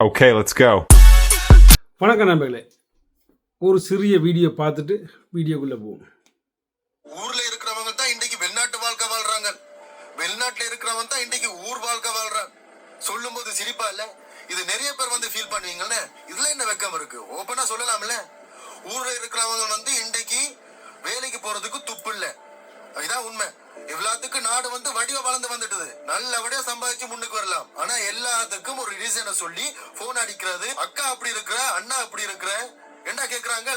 Okay, let's go. வணக்கம் நண்பர்களே. ஒரு சிறிய வீடியோ பார்த்துட்டு வீடியோக்குள்ளே போவோம். ஊர்ல இருக்கிறவங்க தான் இன்னைக்கு வெளிநாட்டு வாழ்க்கை வாழ்றாங்க. வெளிநாட்டுல இருக்கிறவன் தான் இன்னைக்கு ஊர் வாழ்க்கை வாழ்றான். சொல்லும் போது சிரிப்பா இல்ல? இது நிறைய பேர் வந்து ஃபீல் பண்ணுவீங்கல்ல? இதுல என்ன வெக்கம் இருக்கு? ஓப்பனா சொல்லலாம்ல? ஊர்ல இருக்கிறவங்க வந்து இன்னைக்கு வேலைக்கு போறதுக்கு துப்பு இல்ல. இதுதான் உண்மை. எல்லாத்துக்கும் நாடு வந்து வடிவ வளர்ந்து வந்துட்டது. நல்லபடியா சம்பாதிச்சு முன்னுக்கு வரலாம். ஆனா எல்லாத்துக்கும் ஒரு ரீசனை சொல்லி போன் அடிக்கிறது. அக்கா அப்படி இருக்கிற? அண்ணா அப்படி இருக்கிற? என்ன கேக்குறாங்க?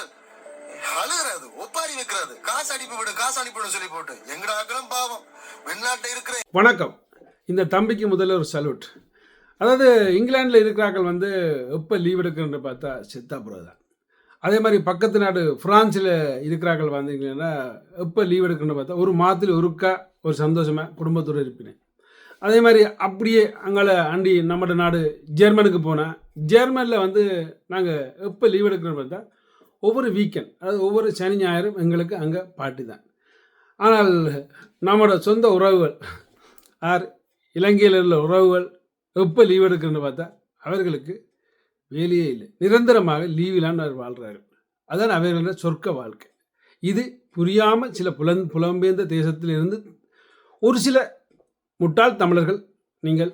அழுகிறது ஒப்பாரி வைக்கிறது. காசு அனுப்பி விடு காசு அனுப்பி சொல்லி போட்டு. எங்கடாக்களும் பாவம்? வெளிநாட்டுல இருக்கிற வணக்கம். இந்த தம்பிக்கு முதல்ல ஒரு சல்யூட் அதாவது இங்கிலாந்தில் இருக்கிறார்கள் வந்து எப்போ லீவ் எடுக்கிறன்னு பார்த்தா சித்தாபுரம் தான் அதே மாதிரி பக்கத்து நாடு ஃப்ரான்ஸில் இருக்கிறார்கள் வந்தீங்கன்னா எப்போ லீவ் எடுக்கணும்னு பார்த்தா ஒரு மாதத்தில் ஒருக்கா ஒரு சந்தோஷமாக குடும்பத்தோடு இருப்பினேன். அதே மாதிரி அப்படியே அங்கால ஆண்டி நம்ம நாடு ஜெர்மனுக்கு போனேன் ஜெர்மனில் வந்து நாங்கள் எப்போ லீவ் எடுக்கணும்னு பார்த்தா ஒவ்வொரு வீக்கெண்ட் அதாவது ஒவ்வொரு சனி ஞாயிறும் எங்களுக்கு அங்கே பாட்டி தான். ஆனால் நம்மளோட சொந்த உறவுகள் ஆர் இலங்கையில் உள்ள உறவுகள் எப்போ லீவ் எடுக்கணும்னு பார்த்தா அவர்களுக்கு வேலையே இல்லை. நிரந்தரமாக லீவிலான்னு அவர் வாழ்கிறார்கள் அதான் அவர்களோட சொர்க்க வாழ்க்கை. இது புரியாமல் சில புலன் புலம்பெயர்ந்த தேசத்திலிருந்து ஒரு சில முட்டாள் தமிழர்கள் நீங்கள்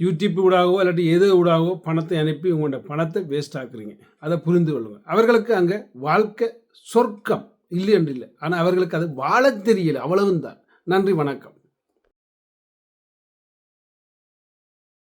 யூடியூப் ஊடாகவோ இல்லாட்டி எது ஊடாகவோ பணத்தை அனுப்பி உங்களோட பணத்தை வேஸ்ட் ஆக்குறீங்க. அதை புரிந்து கொள்ளுங்க. அவர்களுக்கு அங்கே வாழ்க்கை சொர்க்கம் இல்லை என்று இல்லை ஆனால் அவர்களுக்கு அது வாழத் தெரியல. அவ்வளவும் தான் நன்றி வணக்கம்.